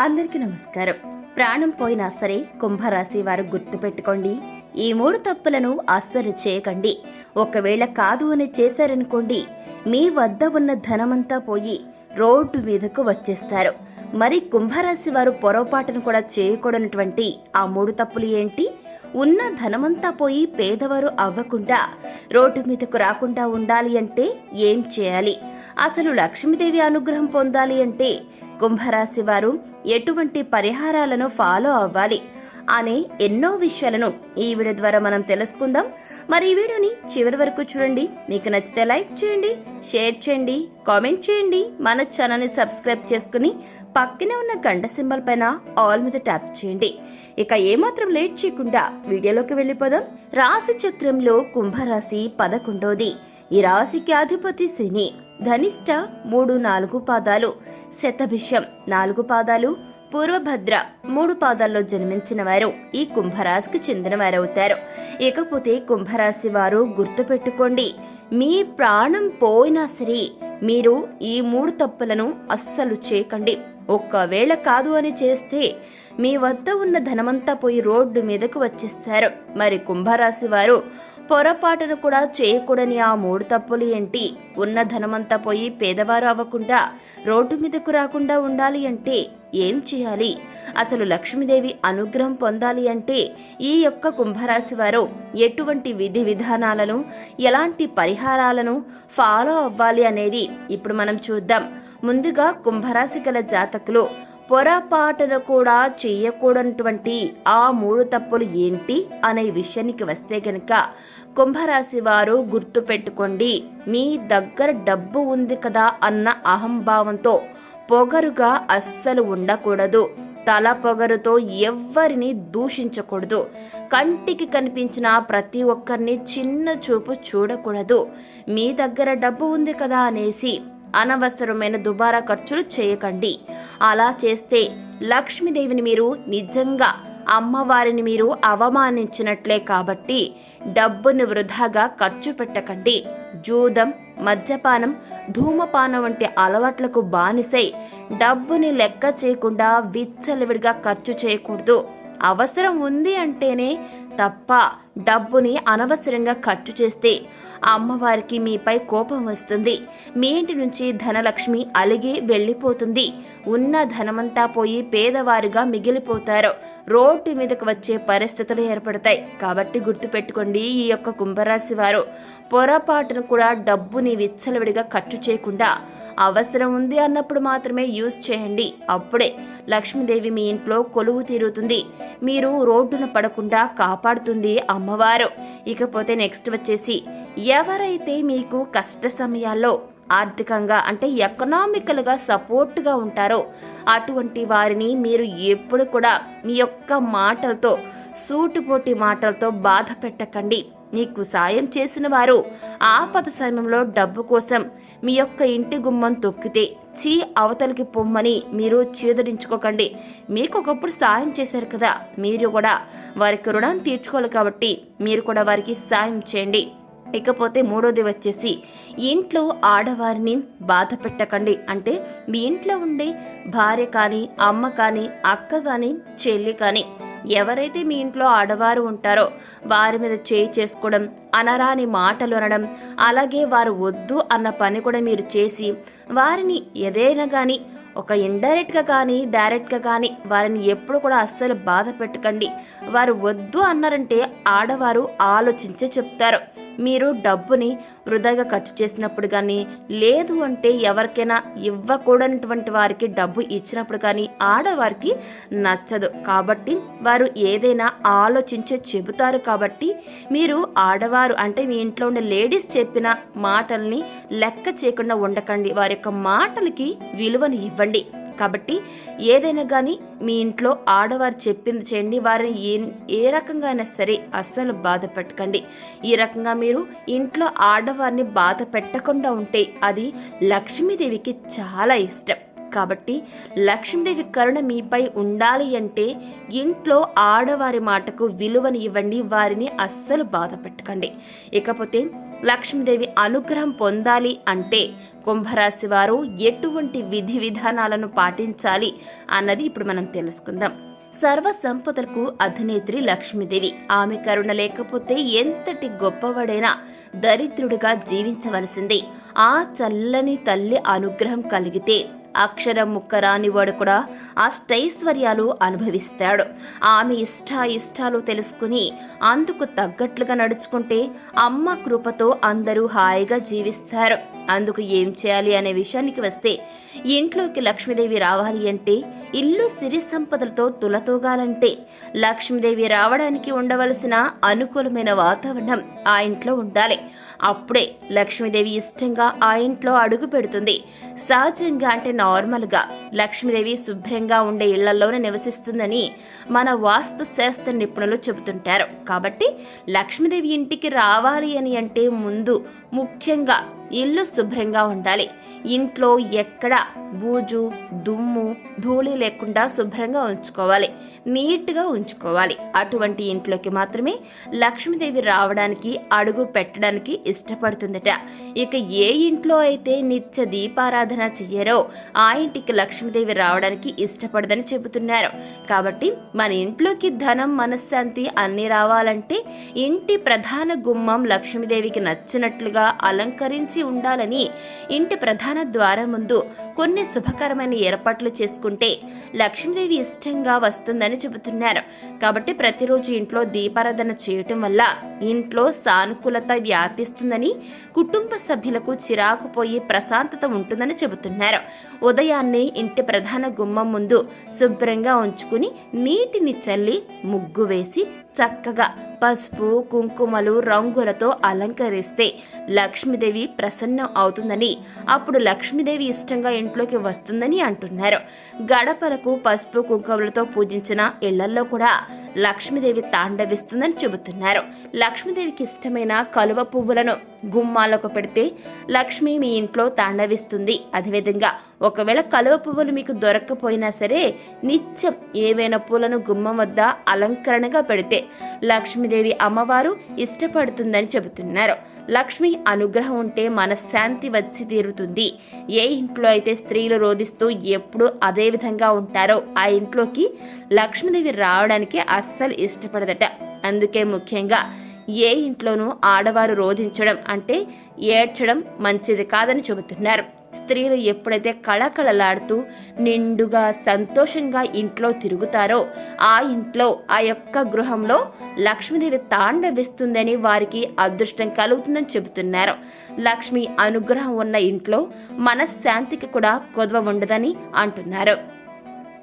అందరికీ నమస్కారం. ప్రాణం పోయినా సరే కుంభరాశి వారు గుర్తుపెట్టుకోండి. ఈ మూడు తప్పులను అస్సలు చేయకండి. ఒకవేళ కాదు అని చేశారనుకోండి మీ వద్ద ఉన్న ధనమంతా పోయి రోడ్డు మీదకు వచ్చేస్తారు. మరి కుంభరాశి వారు పొరపాటును కూడా చేయకూడనటువంటి ఆ మూడు తప్పులు ఏంటి? ఉన్న ధనమంతా పోయి పేదవారు అవ్వకుండా రోడ్డు మీదకు రాకుండా ఉండాలి అంటే ఏం చేయాలి? అసలు లక్ష్మీదేవి అనుగ్రహం పొందాలి అంటే కుంభరాశి వారు ఎటువంటి పరిహారాలను ఫాలో అవ్వాలి అనే ఎన్నో విషయాలను ఈ వీడియో ద్వారా మనం తెలుసుకుందాం. మరి ఈ వీడియోని చివరి వరకు చూడండి. మీకు నచ్చితే లైక్ చేయండి షేర్ చేయండి కామెంట్ చేయండి. మన ఛానల్ని సబ్స్క్రైబ్ చేసుకుని పక్కనే ఉన్న గంట సింబల్ పైన ఆల్ మీద ట్యాప్ చేయండి. ఇక ఏమాత్రం లేట్ చేయకుండా వీడియోలోకి వెళ్ళిపోదాం. రాశి చక్రంలో కుంభరాశి పదకొండోది. ఈ రాశికి అధిపతి శని. ధనిష్ట మూడు నాలుగు పాదాలు శతభిషం నాలుగు పాదాలు పూర్వభద్ర మూడు పాదాల్లో జన్మించిన వారు ఈ కుంభరాశికి చెందిన వారవుతారు ఇకపోతే కుంభరాశి వారు గుర్తుపెట్టుకోండి మీ ప్రాణం పోయినా సరే మీరు ఈ మూడు తప్పులను అస్సలు చేయకండి. ఒక్కవేళ కాదు అని చేస్తే మీ వద్ద ఉన్న ధనమంతా పోయి రోడ్డు మీదకు వచ్చేస్తారు. మరి కుంభరాశి వారు పొరపాటును కూడా చేయకూడని ఆ మూడు తప్పులు ఏంటి? ఉన్న ధనమంతా పోయి పేదవారు అవ్వకుండా రోడ్డు మీదకు రాకుండా ఉండాలి అంటే ఏం చేయాలి? అసలు లక్ష్మీదేవి అనుగ్రహం పొందాలి అంటే ఈ యొక్క కుంభరాశి వారు ఎటువంటి విధి విధానాలను ఎలాంటి పరిహారాలను ఫాలో అవ్వాలి అనేది ఇప్పుడు మనం చూద్దాం. ముందుగా కుంభరాశి గల జాతకులు పొరపాటున కూడా చేయకూడనటువంటి ఆ మూడు తప్పులు ఏంటి అనే విషయానికి వస్తే గనక కుంభరాశి వారు గుర్తు పెట్టుకోండి మీ దగ్గర డబ్బు ఉంది కదా అన్న అహంభావంతో పొగరుగా అస్సలు ఉండకూడదు. తల పొగరుతో ఎవ్వరిని దూషించకూడదు. కంటికి కనిపించిన ప్రతి ఒక్కరిని చిన్న చూపు చూడకూడదు. మీ దగ్గర డబ్బు ఉంది కదా అనేసి అనవసరమైన దుబారా ఖర్చులు చేయకండి. అలా చేస్తే లక్ష్మీదేవిని మీరు నిజంగా అమ్మవారిని మీరు అవమానించినట్లే కాబట్టి డబ్బును వృధాగా ఖర్చు పెట్టకండి. జూదం మద్యపానం ధూమపానం వంటి అలవాట్లకు బానిసై డబ్బుని లెక్క చేయకుండా విచ్చలవిడిగా ఖర్చు చేయకూడదు. అవసరం ఉంది అంటేనే తప్ప డబ్బుని అనవసరంగా ఖర్చు చేస్తే అమ్మవారికి మీపై కోపం వస్తుంది. మీ ఇంటి నుంచి ధనలక్ష్మి అలిగి వెళ్ళిపోతుంది. ఉన్న ధనమంతా పోయి పేదవారుగా మిగిలిపోతారు. రోడ్డు మీదకు వచ్చే పరిస్థితులు ఏర్పడతాయి. కాబట్టి గుర్తుపెట్టుకోండి ఈ యొక్క కుంభరాశి వారు. పొరపాటును కూడా డబ్బుని విచ్చలవిడిగా ఖర్చు చేయకుండా అవసరం ఉంది అన్నప్పుడు మాత్రమే యూజ్ చేయండి. అప్పుడే లక్ష్మీదేవి మీ ఇంట్లో కొలువు తీరుతుంది. మీరు రోడ్డున పడకుండా కాపాడుతుంది అమ్మవారు. ఇకపోతే నెక్స్ట్ వచ్చేసి ఎవరైతే మీకు కష్ట సమయాల్లో ఆర్థికంగా అంటే ఎకనామికల్గా సపోర్ట్గా ఉంటారో అటువంటి వారిని మీరు ఎప్పుడు కూడా మీ యొక్క మాటలతో సూటుపోటి మాటలతో బాధ పెట్టకండి. నీకు సాయం చేసిన వారు ఆపద సమయంలో డబ్బు కోసం మీ యొక్క ఇంటి గుమ్మం తొక్కితే చీ అవతలికి పొమ్మని మీరు చేదరించుకోకండి. మీకు ఒకప్పుడు సాయం చేశారు కదా మీరు కూడా వారికి రుణం తీర్చుకోవాలి కాబట్టి మీరు కూడా వారికి సాయం చేయండి. ఇకపోతే మూడోది వచ్చేసి ఇంట్లో ఆడవారిని బాధ పెట్టకండి. అంటే మీ ఇంట్లో ఉండే భార్య కానీ అమ్మ కానీ అక్క కానీ చెల్లి కానీ ఎవరైతే మీ ఇంట్లో ఆడవారు ఉంటారో వారి మీద చేయి చేసుకోవడం అనరాని మాటలు అనడం అలాగే వారు వద్దు అన్న పని కూడా మీరు చేసి వారిని ఏదైనా కానీ ఒక ఇండైరెక్ట్గా కానీ డైరెక్ట్గా కానీ వారిని ఎప్పుడు కూడా అస్సలు బాధ పెట్టకండి. వారు వద్దు అన్నారంటే ఆడవారు ఆలోచించే చెప్తారు. మీరు డబ్బుని వృధాగా ఖర్చు చేసినప్పుడు కానీ లేదు అంటే ఎవరికైనా ఇవ్వకూడనటువంటి వారికి డబ్బు ఇచ్చినప్పుడు కానీ ఆడవారికి నచ్చదు. కాబట్టి వారు ఏదైనా ఆలోచించే చెబుతారు కాబట్టి మీరు ఆడవారు అంటే మీ ఇంట్లో ఉండే లేడీస్ చెప్పిన మాటల్ని లెక్క చేయకుండా ఉండకండి. వారి యొక్క మాటలకి విలువను ఇవ్వండి. కాబట్టి ఏదైనా కానీ మీ ఇంట్లో ఆడవారు చెప్పింది చేయండి వారిని ఏ ఏ రకంగా అయినా సరే అస్సలు బాధ పెట్టకండి. ఈ రకంగా మీరు ఇంట్లో ఆడవారిని బాధ పెట్టకుండా ఉంటే అది లక్ష్మీదేవికి చాలా ఇష్టం. కాబట్టి లక్ష్మీదేవి కరుణ మీపై ఉండాలి అంటే ఇంట్లో ఆడవారి మాటకు విలువని ఇవ్వండి వారిని అస్సలు బాధ పెట్టకండి. ఇకపోతే లక్ష్మీదేవి అనుగ్రహం పొందాలి అంటే కుంభరాశి వారు ఎటువంటి విధి విధానాలను పాటించాలి అన్నది ఇప్పుడు మనం తెలుసుకుందాం. సర్వ సంపదలకు అధినేత్రి లక్ష్మీదేవి. ఆమె కరుణ లేకపోతే ఎంతటి గొప్పవాడైనా దరిద్రుడిగా జీవించవలసిందే. ఆ చల్లని తల్లి అనుగ్రహం కలిగితే అక్షరం ముక్క రానివాడు కూడా అష్టైశ్వర్యాలు అనుభవిస్తాడు. ఆమె ఇష్ట ఇష్టాలు తెలుసుకుని అందుకు తగ్గట్లుగా నడుచుకుంటే అమ్మ కృపతో అందరూ హాయిగా జీవిస్తారు. అందుకు ఏం చేయాలి అనే విషయానికి వస్తే ఇంట్లోకి లక్ష్మీదేవి రావాలి అంటే ఇల్లు సిరి సంపదలతో తులతూగాలంటే లక్ష్మీదేవి రావడానికి ఉండవలసిన అనుకూలమైన వాతావరణం ఆ ఇంట్లో ఉండాలి. అప్పుడే లక్ష్మీదేవి ఇష్టంగా ఆ ఇంట్లో అడుగు పెడుతుంది. సహజంగా అంటే నార్మల్గా లక్ష్మీదేవి శుభ్రంగా ఉండే ఇళ్ళలోనే నివసిస్తుందని మన వాస్తు శాస్త్ర నిపుణులు చెబుతుంటారు. కాబట్టి లక్ష్మీదేవి ఇంటికి రావాలి అని అంటే ముందు ముఖ్యంగా ఇల్లు శుభ్రంగా ఉండాలి. ఇంట్లో ఎక్కడ బూజు దుమ్ము ధూళి లేకుండా శుభ్రంగా ఉంచుకోవాలి. నీట్గా ఉంచుకోవాలి. అటువంటి ఇంట్లోకి మాత్రమే లక్ష్మీదేవి రావడానికి అడుగు పెట్టడానికి ఇష్టపడుతుందట. ఇక ఏ ఇంట్లో అయితే నిత్య దీపారాధన చెయ్యరో ఆ ఇంటికి లక్ష్మీదేవి రావడానికి ఇష్టపడదని చెబుతున్నారు. కాబట్టి మన ఇంట్లోకి ధనం మనశ్శాంతి అన్ని రావాలంటే ఇంటి ప్రధాన గుమ్మం లక్ష్మీదేవికి నచ్చినట్లుగా అలంకరించి ఉండాలని ఇంటి ప్రధాన ద్వారం ముందు కొన్ని శుభకరమైన ఏర్పాట్లు చేసుకుంటే లక్ష్మీదేవి ఇష్టంగా వస్తుందని చెబుతున్నారు. కాబట్టి ప్రతిరోజు ఇంట్లో దీపారాధన చేయటం వల్ల ఇంట్లో సానుకూలత వ్యాపిస్తుందని కుటుంబ సభ్యులకు చిరాకు పోయి ప్రశాంతత ఉంటుందని చెబుతున్నారు. ఉదయాన్నే ఇంటి ప్రధాన గుమ్మం ముందు శుభ్రంగా ఉంచుకుని నీటిని చల్లి ముగ్గు వేసి చక్కగా పసుపు కుంకుమలు రంగులతో అలంకరిస్తే లక్ష్మీదేవి ప్రసన్నం అవుతుందని అప్పుడు లక్ష్మీదేవి ఇష్టంగా ఇంట్లోకి వస్తుందని అంటున్నారు. గడపలకు పసుపు కుంకుమలతో పూజించిన ఇళ్ళలో కూడా లక్ష్మీదేవి తాండవిస్తుందని చెబుతున్నారు. లక్ష్మీదేవికి ఇష్టమైన కలువ పువ్వులను గుమ్మాలకు పెడితే లక్ష్మి మీ ఇంట్లో తాండవిస్తుంది. అదేవిధంగా ఒకవేళ కలువ పువ్వులు మీకు దొరక్కపోయినా సరే నిత్యం ఏవైనా పూలను గుమ్మం వద్ద అలంకరణగా పెడితే లక్ష్మీదేవి అమ్మవారు ఇష్టపడుతుందని చెబుతున్నారు. లక్ష్మి అనుగ్రహం ఉంటే మనశ్శాంతి వచ్చి తీరుతుంది. ఏ ఇంట్లో అయితే స్త్రీలు రోధిస్తూ ఎప్పుడు అదే విధంగా ఉంటారో ఆ ఇంట్లోకి లక్ష్మీదేవి రావడానికి అస్సలు ఇష్టపడదట. అందుకే ముఖ్యంగా ఏ ఇంట్లోనూ ఆడవారు రోధించడం అంటే ఏడ్చడం మంచిది కాదని చెబుతున్నారు. స్త్రీలు ఎప్పుడైతే కళకళలాడుతూ నిండుగా సంతోషంగా ఇంట్లో తిరుగుతారో ఆ ఇంట్లో ఆ యొక్క గృహంలో లక్ష్మీదేవి తాండవిస్తుందని వారికి అదృష్టం కలుగుతుందని చెబుతున్నారు. లక్ష్మి అనుగ్రహం ఉన్న ఇంట్లో మనశ్శాంతికి కూడా కొదవ ఉండదని అంటున్నారు.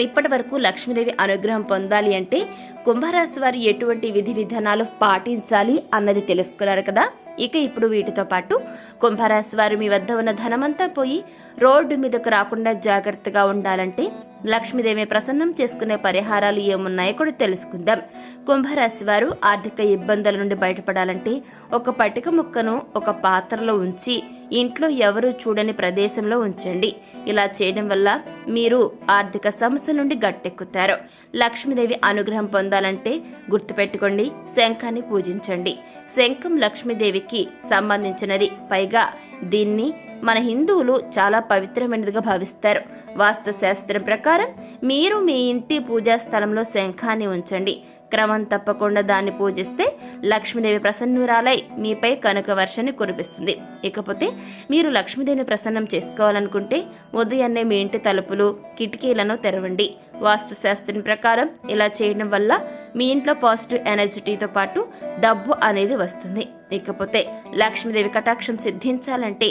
ఇప్పటి వరకు లక్ష్మీదేవి అనుగ్రహం పొందాలి అంటే కుంభరాశి వారు ఎటువంటి విధి విధానాలు పాటించాలి అన్నది తెలుసుకున్నారు కదా? ఇక ఇప్పుడు వీటితో పాటు కుంభరాశి వారు మీ వద్ద ఉన్న ధనమంతా పోయి రోడ్డు మీదకు రాకుండా జాగ్రత్తగా ఉండాలంటే లక్ష్మీదేవి ప్రసన్నం చేసుకునే పరిహారాలు ఏమున్నాయో కూడా తెలుసుకుందాం. కుంభరాశి వారు ఆర్థిక ఇబ్బందుల నుండి బయటపడాలంటే ఒక పటిక ముక్కను ఒక పాత్రలో ఉంచి ఇంట్లో ఎవరూ చూడని ప్రదేశంలో ఉంచండి. ఇలా చేయడం వల్ల మీరు ఆర్థిక సమస్య నుండి గట్టెక్కుతారు. లక్ష్మీదేవి అనుగ్రహం పొందాలంటే గుర్తుపెట్టుకోండి శంఖాన్ని పూజించండి. శంఖం లక్ష్మీదేవికి సంబంధించినది. పైగా దీన్ని మన హిందువులు చాలా పవిత్రమైనదిగా భావిస్తారు. వాస్తు శాస్త్రం ప్రకారం మీరు మీ ఇంటి పూజా స్థలంలో శంఖాన్ని ఉంచండి. క్రమం తప్పకుండా దాన్ని పూజిస్తే లక్ష్మీదేవి ప్రసన్నురాలై మీపై కనుక వర్షాన్ని కురిపిస్తుంది. ఇకపోతే మీరు లక్ష్మీదేవిని ప్రసన్నం చేసుకోవాలనుకుంటే ఉదయాన్నే మీ ఇంటి తలుపులు కిటికీలను తెరవండి. వాస్తు శాస్త్రం ప్రకారం ఇలా చేయడం వల్ల మీ ఇంట్లో పాజిటివ్ ఎనర్జిటీతో పాటు డబ్బు అనేది వస్తుంది. ఇకపోతే లక్ష్మీదేవి కటాక్షం సిద్ధించాలంటే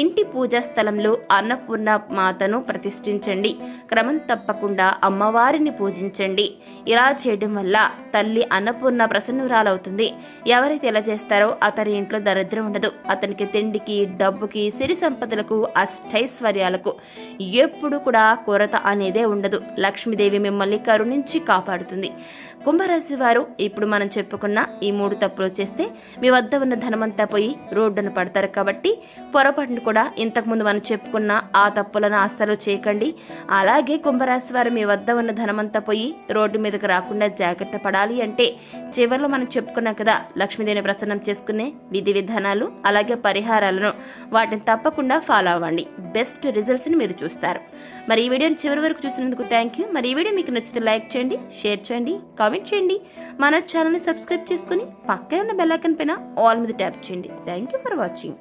ఇంటి పూజా స్థలంలో అన్నపూర్ణ మాతను ప్రతిష్ఠించండి. క్రమం తప్పకుండా అమ్మవారిని పూజించండి. ఇలా చేయడం వల్ల తల్లి అన్నపూర్ణ ప్రసన్నురాలవుతుంది. ఎవరైతే ఇలా చేస్తారో అతని ఇంట్లో దరిద్రం ఉండదు. అతనికి తిండికి డబ్బుకి సిరి సంపదలకు అష్టైశ్వర్యాలకు ఎప్పుడు కూడా కొరత అనేదే ఉండదు. లక్ష్మీదేవి మిమ్మల్ని కరుణించి కాపాడుతుంది. కుంభ కుంభరాశి వారు ఇప్పుడు మనం చెప్పుకున్న ఈ మూడు తప్పులు చేస్తే మీ వద్ద ఉన్న ధనమంతా పోయి రోడ్డున పడతారు కాబట్టి పొరపాటును కూడా ఇంతకుముందు మనం చెప్పుకున్న ఆ తప్పులను అస్సలు చేయకండి. అలాగే కుంభరాశి వారు మీ వద్ద ఉన్న ధనమంతా పోయి రోడ్డు మీదకి రాకుండా జాగ్రత్త పడాలి అంటే చివరిలో మనం చెప్పుకున్నాం కదా లక్ష్మీదేవిని ప్రసన్నం చేసుకునే విధి విధానాలు అలాగే పరిహారాలను వాటిని తప్పకుండా ఫాలో అవ్వండి. బెస్ట్ రిజల్ట్స్ని మీరు చూస్తారు. మరి ఈ వీడియోని చివరి వరకు చూసినందుకు థ్యాంక్ యూ మరి ఈ వీడియో మీకు నచ్చితే లైక్ చేయండి షేర్ చేయండి కామెంట్ చేయండి. మన ఛానల్ని సబ్స్క్రైబ్ చేసుకుని పక్కన ఉన్న బెల్ పైన ఆల్ మీద ట్యాప్ చేయండి. Thank you for watching